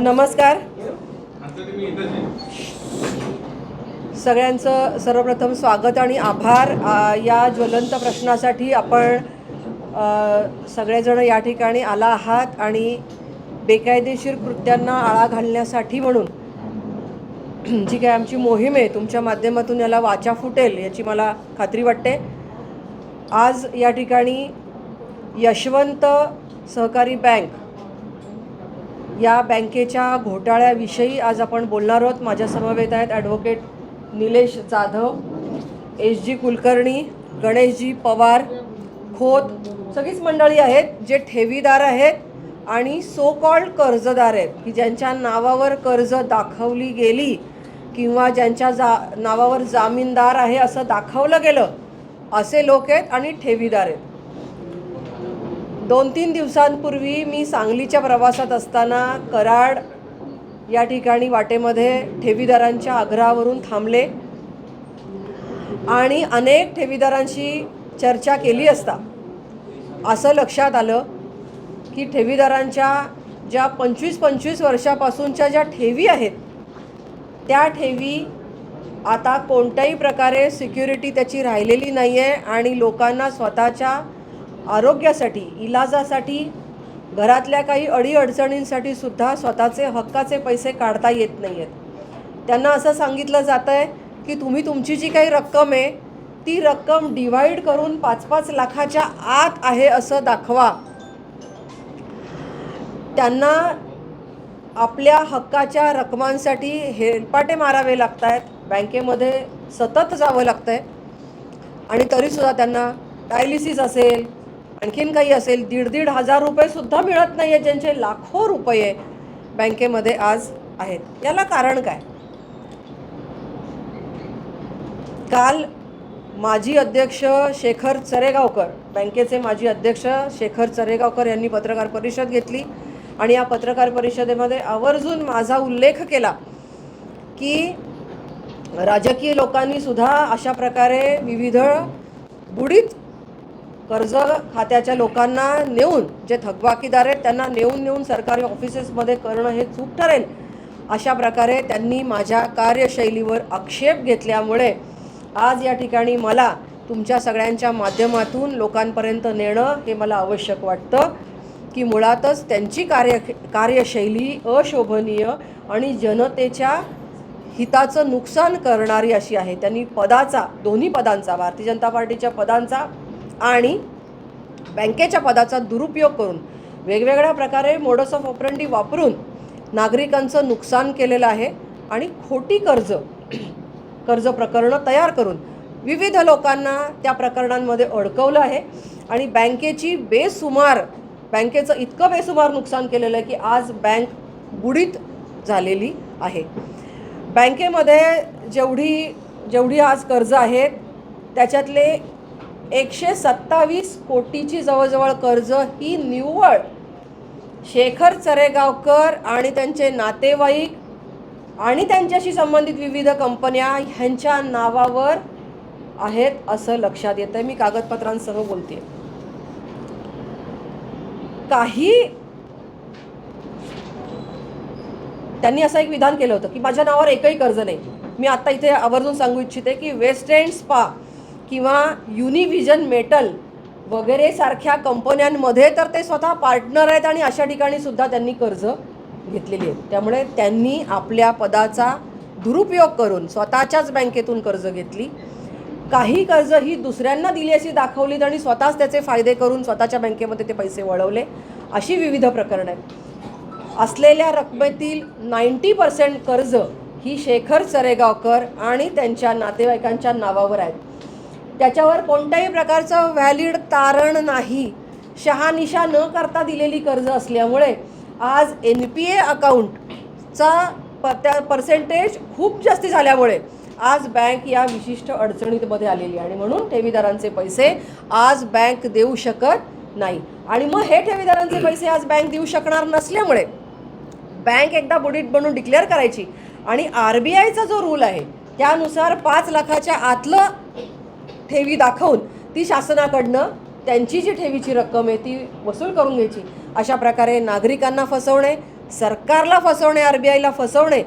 नमस्कार. सगळ्यांचं सर्वप्रथम स्वागत आणि आभार. आ, या ज्वलंत प्रश्नासाठी आपण सगळेजण या ठिकाणी आला आहात आणि बेकायदेशीर कृत्यांना आळा घालण्यासाठी म्हणून. जी काय आमची मोहीम आहे तुमच्या माध्यमातून याला वाचा फुटेल याची मला खात्री वाटते. आज या ठिकाणी यशवंत सहकारी बँक या बँकेच्या घोटाळ्याविषयी आज आपण बोलणार आहोत. माझ्या समवेत आहेत advocate Nilesh Jadhav S G Kulkarni Ganeshji Pawar Khot सगळीच मंडळी आहेत जे ठेवीदार आहेत आणि सो कॉल्ड कर्जदार आहेत. की ज्यांच्या नावावर कर्ज दाखवली गेली किंवा ज्यांच्या जा नावावर जामीनदार आहे असं दाखवलं गेलं असे लोक आहेत आणि ठेवीदार आहेत. दोन तीन दिवसांपूर्वी मी सांगलीच्या प्रवासात असताना कराड या ठिकाणी वाटेमध्ये ठेवीदारांच्या आग्रहावरून थांबले आणि अनेक ठेवीदारांशी चर्चा केली असता. असं लक्षात आलं की ठेवीदारांच्या ज्या पंचवीस पंचवीस वर्षापासूनच्या ज्या ठेवी आहेत त्या ठेवी आता कोणत्याही प्रकारे सिक्युरिटी त्याची राहिलेली नाही आहे आणि लोकांना स्वतःच्या आरोग्यासाठी इलाजासाठी घरातल्या काही अडीअडचणींसाठी सुद्धा स्वतःचे हक्काचे पैसे काढता येत नाही आहेत त्यांना असं सांगितलं जातं आहे की तुम्ही तुमची जी काही रक्कम आहे ती रक्कम डिवाईड करून पाच पाच लाखाच्या आत आहे असं दाखवा. त्यांना आपल्या हक्काच्या रकमांसाठी हेलपाटे मारावे लागत आहेत बँकेमध्ये सतत जावं लागतं आहे आणि तरीसुद्धा त्यांना डायलिसिस असेल आणखीन काही असेल दीड दीड हजार रुपयेसुद्धा मिळत नाही आहेत ज्यांचे लाखो रुपये बँकेमध्ये आज आहेत. याला कारण काय? काल माजी अध्यक्ष शेखर चरेगावकर बँकेचे माजी अध्यक्ष शेखर चरेगावकर यांनी पत्रकार परिषद घेतली आणि या पत्रकार परिषदेमध्ये आवर्जून माझा उल्लेख केला की राजकीय लोकांनी सुद्धा अशा प्रकारे विविध बुडीत कर्ज खात्याच्या लोकांना नेऊन जे थकबाकीदार आहेत त्यांना नेऊन नेऊन सरकारी ऑफिसेसमध्ये करणं हे चूक ठरेल. अशा प्रकारे त्यांनी माझ्या कार्यशैलीवर आक्षेप घेतल्यामुळे आज या ठिकाणी मला तुमच्या सगळ्यांच्या माध्यमातून लोकांपर्यंत नेणं हे मला आवश्यक वाटतं की मुळातच त्यांची कार्य कार्यशैली अशोभनीय आणि जनतेच्या हिताचं नुकसान करणारी अशी आहे. त्यांनी पदाचा दोन्ही पदांचा भारतीय जनता पार्टीच्या पदांचा आणि बँकेच्या पदाचा दुरुपयोग करून वेगवेगळ्या प्रकारे मोडस ऑफ ऑपरंडी वापरून नागरिकांचं नुकसान केलेलं आहे आणि खोटी कर्ज कर्ज प्रकरणं तयार करून विविध लोकांना त्या प्रकरणांमध्ये अडकवलं आहे. आणि बँकेची बेसुमार बँकेचं इतकं बेसुमार नुकसान केलेलं आहे की आज बँक बुडीत झालेली आहे. बँकेमध्ये जेवढी जेवढी आज कर्ज आहेत त्याच्यातले एकशे सत्तावीस कोटीची जवळजवळ कर्ज ही निव्वळ. शेखर चरेगावकर आणि त्यांचे नातेवाईक आणि त्यांच्याशी संबंधित विविध कंपन्या ह्यांच्या नावावर आहेत असं लक्षात येतं मी कागदपत्रांसह बोलते काही त्यांनी असं एक विधान केलं होतं की माझ्या नावावर एकही कर्ज नाही. मी आत्ता इथे आवर्जून सांगू इच्छिते की वेस्ट एंड स्पा किंवा युनिव्हिजन मेटल वगैरे सारख्या कंपन्यांमध्ये तर ते स्वतः पार्टनर आहेत आणि अशा ठिकाणी सुद्धा त्यांनी कर्ज घेतलेली आहेत. त्यामुळे त्यांनी आपल्या पदाचा दुरुपयोग करून स्वतःच्याच बँकेतून कर्ज घेतली. काही कर्ज ही दुसऱ्यांना दिली अशी दाखवलीत आणि स्वतःच त्याचे फायदे करून स्वतःच्या बँकेमध्ये ते पैसे वळवले. अशी विविध प्रकरणं आहेत. असलेल्या रकमेतील नाईंटी पर्सेंट कर्ज ही शेखर चरेगावकर आणि त्यांच्या नातेवाईकांच्या नावावर आहेत. त्याच्यावर कोणत्याही प्रकारचं व्हॅलिड तारण नाही. शहानिशा न करता दिलेली कर्ज असल्यामुळे आज एन पी ए अकाउंटचा प त्या पर्सेंटेज खूप जास्ती झाल्यामुळे आज बँक या विशिष्ट अडचणीमध्ये आलेली आणि म्हणून ठेवीदारांचे पैसे आज बँक देऊ शकत नाही. आणि मग हे ठेवीदारांचे पैसे आज बँक देऊ शकणार नसल्यामुळे बँक एकदा बुडीत बनून डिक्लेअर करायची. आणि आर बी आयचा जो रूल आहे त्यानुसार पाच लाखाच्या आतलं ठेवी दाखवून ती शासनाकडनं त्यांची जी ठेवीची रक्कम आहे ती वसूल करून घ्यायची. अशा प्रकारे नागरिकांना फसवणे सरकारला फसवणे आर बी आयला फसवणे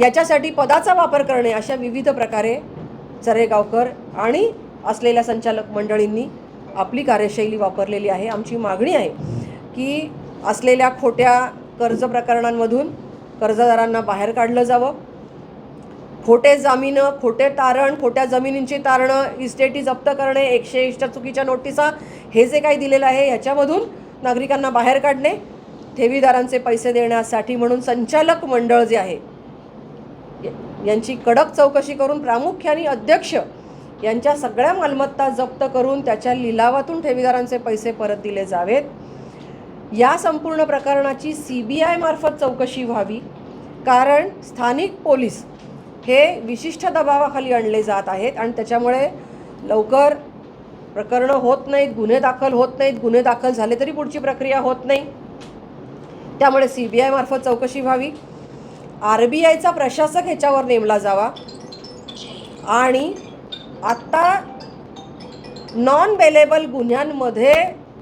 याच्यासाठी पदाचा वापर करणे अशा विविध प्रकारे चरेगावकर आणि असलेल्या संचालक मंडळींनी आपली कार्यशैली वापरलेली आहे. आमची मागणी आहे की असलेल्या खोट्या कर्ज प्रकरणांमधून कर्जदारांना बाहेर काढलं जावं. खोटे जामीनं खोटे तारण खोट्या जमिनींची तारणं इस्टेटी जप्त करणे एकशे एकच्या चुकीच्या नोटिसा हे जे काही दिलेलं आहे ह्याच्यामधून नागरिकांना बाहेर काढणे ठेवीदारांचे पैसे देण्यासाठी म्हणून संचालक मंडळ जे आहे यांची कडक चौकशी करून प्रामुख्याने अध्यक्ष यांच्या सगळ्या मालमत्ता जप्त करून त्याच्या लिलावातून ठेवीदारांचे पैसे परत दिले जावेत. या संपूर्ण प्रकरणाची सी बी आयमार्फत चौकशी व्हावी कारण स्थानिक पोलीस हे विशिष्ट दबावाखाली आणले जात आहेत आणि त्याच्यामुळे लवकर प्रकरणं होत नाहीत गुन्हे दाखल होत नाहीत गुन्हे दाखल झाले तरी पुढची प्रक्रिया होत नाही. त्यामुळे सी बी आयमार्फत चौकशी व्हावी. आर बी आयचा प्रशासक ह्याच्यावर नेमला जावा. आणि आत्ता नॉन बेलेबल गुन्ह्यांमध्ये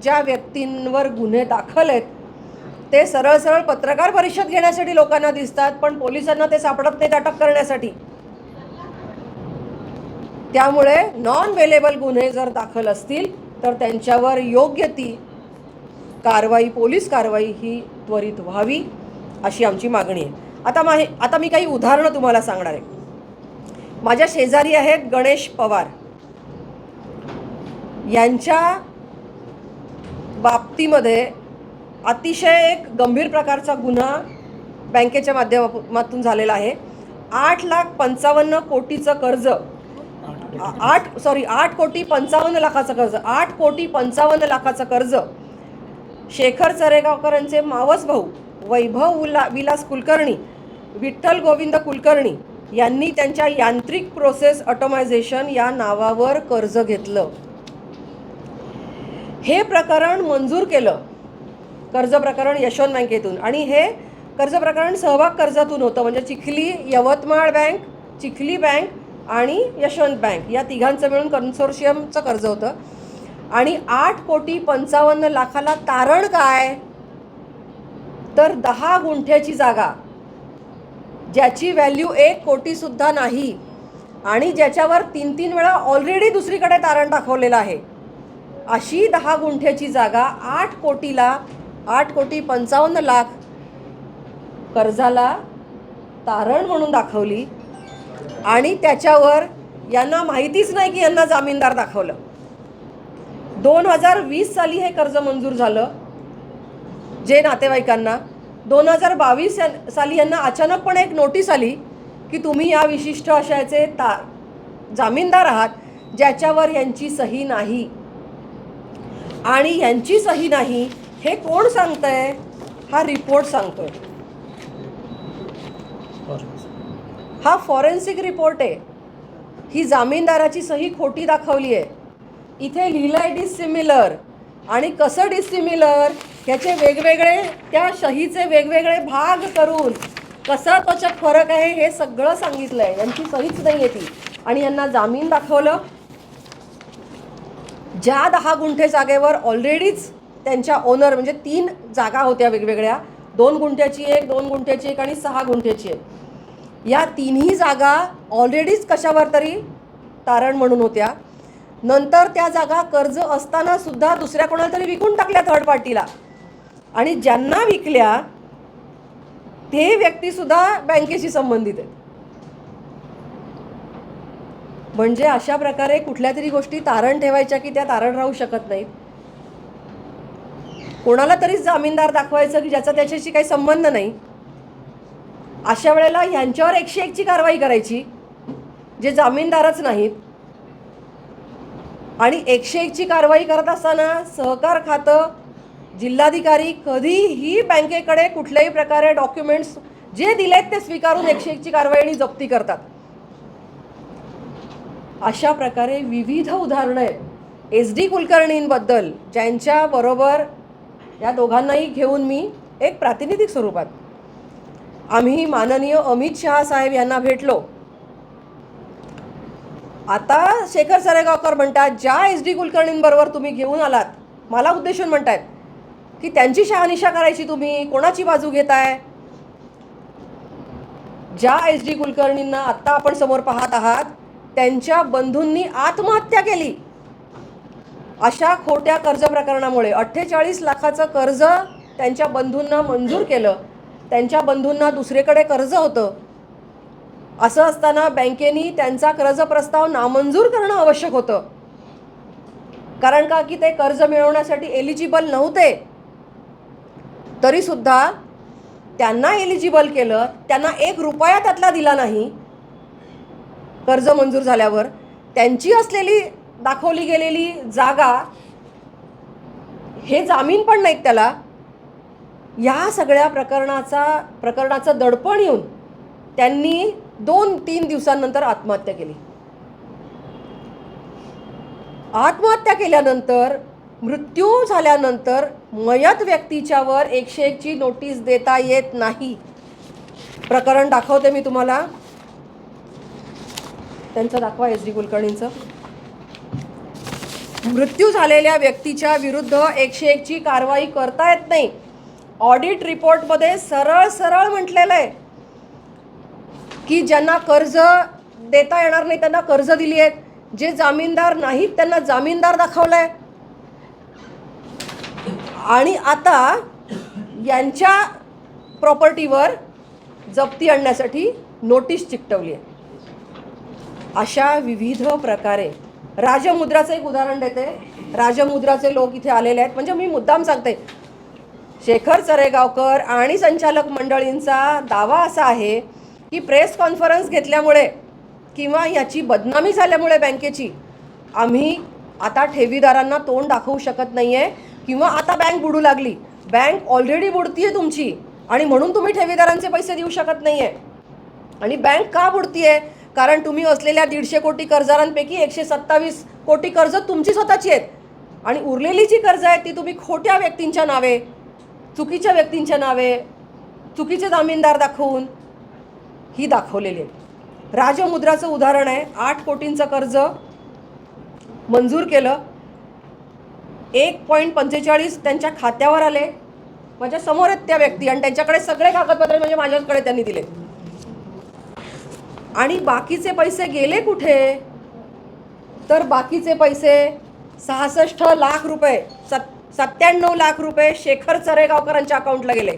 ज्या व्यक्तींवर गुन्हे दाखल आहेत ते सरळ सरळ पत्रकार परिषद घेण्यासाठी लोकांना दिसतात पण पोलिसांना ते सापडत नाहीत अटक करण्यासाठी. त्यामुळे नॉन वेलेबल गुन्हे जर दाखल असतील तर त्यांच्यावर योग्य ती कारवाई पोलीस कारवाई ही त्वरित व्हावी अशी आमची मागणी आहे. आता मा आता मी काही उदाहरणं तुम्हाला सांगणार आहे. माझ्या शेजारी आहेत गणेश पवार. यांच्या बाबतीमध्ये अतिशय एक गंभीर प्रकारचा गुन्हा बँकेच्या माध्यमातून झालेला आहे. आठ लाख पंचावन्न कोटीचं कर्ज आठ सॉरी आठ कोटी पंचावन्न लाखाचं कर्ज आठ कोटी पंचावन्न लाखाचं कर्ज शेखर चरेगावकरांचे मावस भाऊ वैभव उला विलास कुलकर्णी विठ्ठल गोविंद कुलकर्णी यांनी त्यांच्या यांत्रिक प्रोसेस ऑटोमायझेशन या नावावर कर्ज घेतलं. हे प्रकरण मंजूर केलं. कर्ज प्रकरण यशवंत बँकेतून. आणि हे कर्ज प्रकरण सहभाग कर्जातून होतं. म्हणजे चिखली यवतमाळ बँक चिखली बँक आणि यशवंत बँक. या तिघांचं मिळून कन्सोर्शियमचं कर्ज होतं. आणि आठ कोटी पंचावन्न लाखाला तारण काय? तर दहा गुंठ्याची जागा. ज्याची व्हॅल्यू एक कोटीसुद्धा नाही. आणि ज्याच्यावर तीन तीन वेळा ऑलरेडी दुसरीकडे तारण दाखवलेलं आहे. अशी दहा गुंठ्याची जागा आठ कोटीला आठ कोटी पंचावन्न लाख कर्जाला तारण म्हणून दाखवली. आणि त्याच्यावर यांना माहितीच नाही की यांना जामीनदार दाखवलं. दोन हजार वीस साली हे कर्ज मंजूर झालं. जे नातेवाईकांना. दोन हजार बावीस साली यांना अचानकपणे एक नोटीस आली की तुम्ही या विशिष्ट अशाचे ता जामीनदार आहात ज्याच्यावर यांची सही नाही. आणि यांची सही नाही हे कोण सांगतंय? हा रिपोर्ट सांगतोय. हा फॉरेन्सिक रिपोर्ट आहे. ही जामीनदाराची सही खोटी दाखवली आहे. इथे लिहिलं आहे डिसिमिलर आणि कसं डिसिमिलर ह्याचे वेगवेगळे त्या सहीचे वेगवेगळे भाग करून कसा त्याच्यात फरक आहे हे सगळं सांगितलं आहे यांची सहीच नाही आहे ती. आणि यांना जामीन दाखवलं. ज्या दहा गुंठे जागेवर ऑलरेडीच त्यांच्या ओनर म्हणजे तीन जागा होत्या वेगवेगळ्या. दोन गुंठ्याची एक दोन गुंठ्याची एक आणि सहा गुंठ्याची एक. या तिन्ही जागा ऑलरेडीच कशावर तरी तारण म्हणून होत्या. नंतर त्या जागा कर्ज असताना सुद्धा दुसऱ्या कोणाला तरी विकून टाकल्या थर्ड पार्टीला आणि ज्यांना विकल्या ते व्यक्तीसुद्धा बँकेशी संबंधित आहेत. म्हणजे अशा प्रकारे कुठल्या तरी गोष्टी तारण ठेवायच्या की त्या तारण राहू शकत नाहीत. कोणाला तरी जामीनदार दाखवायचं की ज्याचा त्याच्याशी काही संबंध नाही? अशा वेळेला ह्यांच्यावर एकशे एकची कारवाई करायची जे जामीनदारच नाहीत. आणि एकशे एकची कारवाई करत असताना सहकार खातं जिल्हाधिकारी कधीही बँकेकडे कुठल्याही प्रकारे डॉक्युमेंट्स जे दिलेत ते स्वीकारून एकशे एकची कारवाई आणि जप्ती करतात. अशा प्रकारे विविध उदाहरणं आहेत. एस डी कुलकर्णींबद्दल ज्यांच्याबरोबर या दोघांनाही घेऊन मी एक प्रातिनिधिक स्वरूपात. आम्ही माननीय अमित शहा साहेब यांना भेटलो. आता शेखर सरेगावकर म्हणतात ज्या एस डी कुलकर्णींबरोबर तुम्ही घेऊन आलात मला उद्देशून म्हणतायत की त्यांची शहानिशा करायची तुम्ही कोणाची बाजू घेताय? ज्या एस डी कुलकर्णींना आत्ता आपण समोर पाहत आहात त्यांच्या बंधूंनी आत्महत्या केली. अशा खोट्या कर्ज प्रकरणामुळे अठ्ठेचाळीस लाखाचं कर्ज त्यांच्या बंधूंना मंजूर केलं. त्यांच्या बंधूंना दुसरीकडे कर्ज होतं. असं असताना बँकेनी त्यांचा कर्ज प्रस्ताव नामंजूर करणं आवश्यक होतं. कारण का? की ते कर्ज मिळवण्यासाठी एलिजिबल नव्हते. तरीसुद्धा त्यांना एलिजिबल केलं. त्यांना एक रुपया त्यातला दिला नाही. कर्ज मंजूर झाल्यावर त्यांची असलेली दाखवली गेलेली जागा हे जामीन पण नाहीत त्याला. या सगळ्या प्रकरणाचा प्रकरणाचं दडपण येऊन त्यांनी दोन तीन दिवसांनंतर आत्महत्या केली. आत्महत्या केल्यानंतर मृत्यू झाल्यानंतर मयत व्यक्तीच्यावर एकशे एकची नोटीस देता येत नाही. प्रकरण दाखवते मी तुम्हाला. त्यांचं दाखवा एस डी कुलकर्णींचं. मृत्यू झालेल्या व्यक्तीच्या विरुद्ध एकशे एकची कारवाई करता येत नाही. ऑडिट रिपोर्टमध्ये सरळ सरळ म्हटलेलं आहे की ज्यांना कर्ज देता येणार नाही त्यांना कर्ज दिली आहेत. जे जामीनदार नाहीत त्यांना जामीनदार दाखवलाय. आणि आता यांच्या प्रॉपर्टीवर जप्ती आणण्यासाठी नोटीस चिकटवली आहे. अशा विविध प्रकारे राजमुद्राचं एक उदाहरण देते. राजमुद्राचे लोक इथे आलेले आहेत. म्हणजे मी मुद्दाम सांगते. शेखर चरेगावकर आणि संचालक मंडळींचा दावा असा आहे की प्रेस कॉन्फरन्स घेतल्यामुळे किंवा याची बदनामी झाल्यामुळे बँकेची आम्ही आता ठेवीदारांना तोंड दाखवू शकत नाही आहे किंवा आता बँक बुडू लागली. बँक ऑलरेडी बुडतीये तुमची आणि म्हणून तुम्ही ठेवीदारांचे पैसे देऊ शकत नाही आहे आणि बँक का बुडतीये? कारण तुम्ही असलेल्या दीडशे कोटी कर्जदारांपैकी एकशे सत्तावीस कोटी कर्ज तुमची स्वतःची आहेत. आणि उरलेली जी कर्ज आहेत ती तुम्ही खोट्या व्यक्तींच्या नावे चुकीच्या व्यक्तींच्या नावे चुकीचे जामीनदार दाखवून ही दाखवलेली आहेत. राजमुद्राचं उदाहरण आहे आठ कोटींचं कर्ज मंजूर केलं एक पॉईंट पंचेचाळीस त्यांच्या खात्यावर आले माझ्यासमोर आहेत त्या व्यक्ती आणि त्यांच्याकडे सगळे कागदपत्रे म्हणजे माझ्याकडे त्यांनी दिले आणि बाकीचे पैसे गेले कुठे? तर बाकीचे पैसे सहासष्ट लाख रुपये सत् सत्त्याण्णव लाख रुपये शेखर चरेगावकरांच्या अकाउंटला गेले.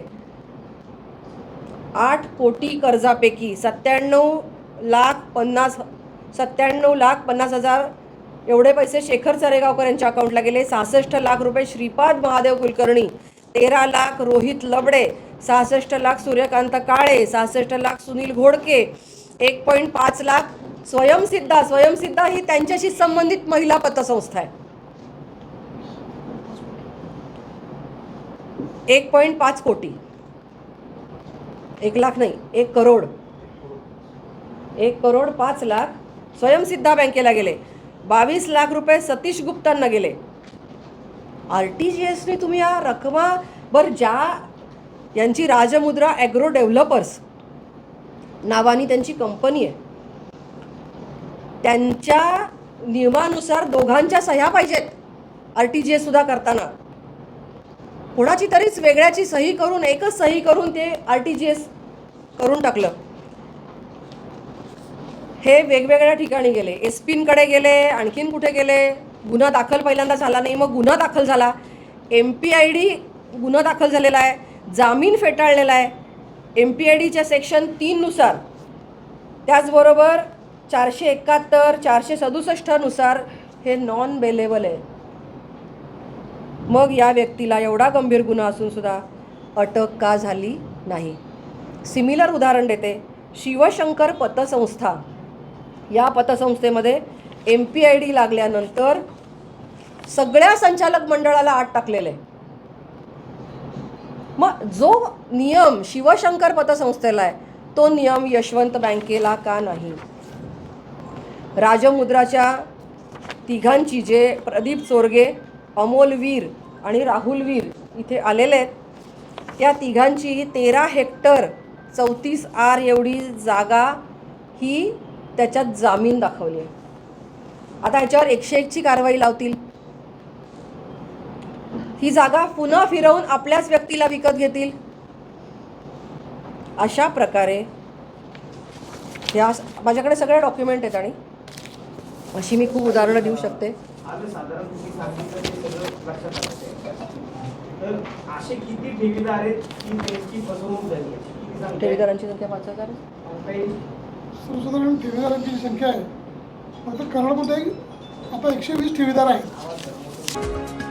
आठ कोटी कर्जापैकी सत्त्याण्णव लाख पन्नास सत्त्याण्णव लाख पन्नास हजार एवढे पैसे शेखर चरेगावकर यांच्या अकाउंटला गेले. सहासष्ट लाख रुपये श्रीपाद महादेव कुलकर्णी तेरा लाख रोहित लबडे सहासष्ट लाख सूर्यकांत काळे सहासष्ट लाख सुनील घोडके एक पॉईंट पाच लाख स्वयंसिद्धा स्वयंसिद्धा ही त्यांच्याशी संबंधित महिला पतसंस्था आहे. एक पॉईंट पाच कोटी. एक लाख नाही एक करोड. एक करोड पाच लाख स्वयंसिद्धा बँकेला गेले. बावीस लाख रुपये सतीश गुप्तांना गेले. आर टी जी एसने तुम्ही या रकमा बर ज्या यांची राजमुद्रा ॲग्रो डेव्हलपर्स नावानी त्यांची कंपनी आहे. त्यांच्या नियमानुसार दोघांच्या सह्या पाहिजेत आर टी जी एस सुद्धा करताना. कोणाची तरीच वेगळ्याची सही करून एकच सही करून ते आर टी जी एस करून टाकलं. हे वेगवेगळ्या ठिकाणी गेले. एस पींकडे गेले आणखीन कुठे गेले? गुन्हा दाखल पहिल्यांदा झाला नाही. मग गुन्हा दाखल झाला. एम पी आय डी गुन्हा दाखल झालेला आहे. जामीन फेटाळलेला आहे. एम पी आय डीच्या सेक्शन तीननुसार त्याचबरोबर चारशे एकाहत्तर चारशे सदुसष्टनुसार हे नॉन बेलेबल आहे. मग या व्यक्तीला एवढा गंभीर गुन्हा असूनसुद्धा अटक का झाली नाही? सिमिलर उदाहरण देते. शिवशंकर पतसंस्था. या पतसंस्थेमध्ये एम पी आय डी लागल्यानंतर सगळ्या संचालक मंडळाला आत टाकलेलं आहे. मग जो नियम शिवशंकर पतसंस्थेला आहे तो नियम यशवंत बँकेला का नाही? राजमुद्राच्या तिघांची जे प्रदीप चोरगे अमोल वीर आणि राहुल वीर इथे आलेले आहेत त्या तिघांची तेरा हेक्टर चौतीस आर एवढी जागा ही त्याच्यात जामीन दाखवली आहे. आता ह्याच्यावर एकशे एकची कारवाई लावतील. ही जागा पुन्हा फिरवून आपल्याच व्यक्तीला विकत घेतील. अशा प्रकारे ह्या माझ्याकडे सगळे डॉक्युमेंट आहेत आणि अशी मी खूप उदाहरणं देऊ शकते. आज साधारण तुम्ही सांगितलं ते सगळं लक्षात आलं तर असे किती ठेवीदार आहेत की त्यांची फसवणूक झाली याची किती संख्या आहे? ठेवीदारांची संख्या पाच हजार सर्वसाधारण ठेवीदारांची जी संख्या आहे आता कराडमध्ये आता एकशे वीस ठेवीदार आहेत.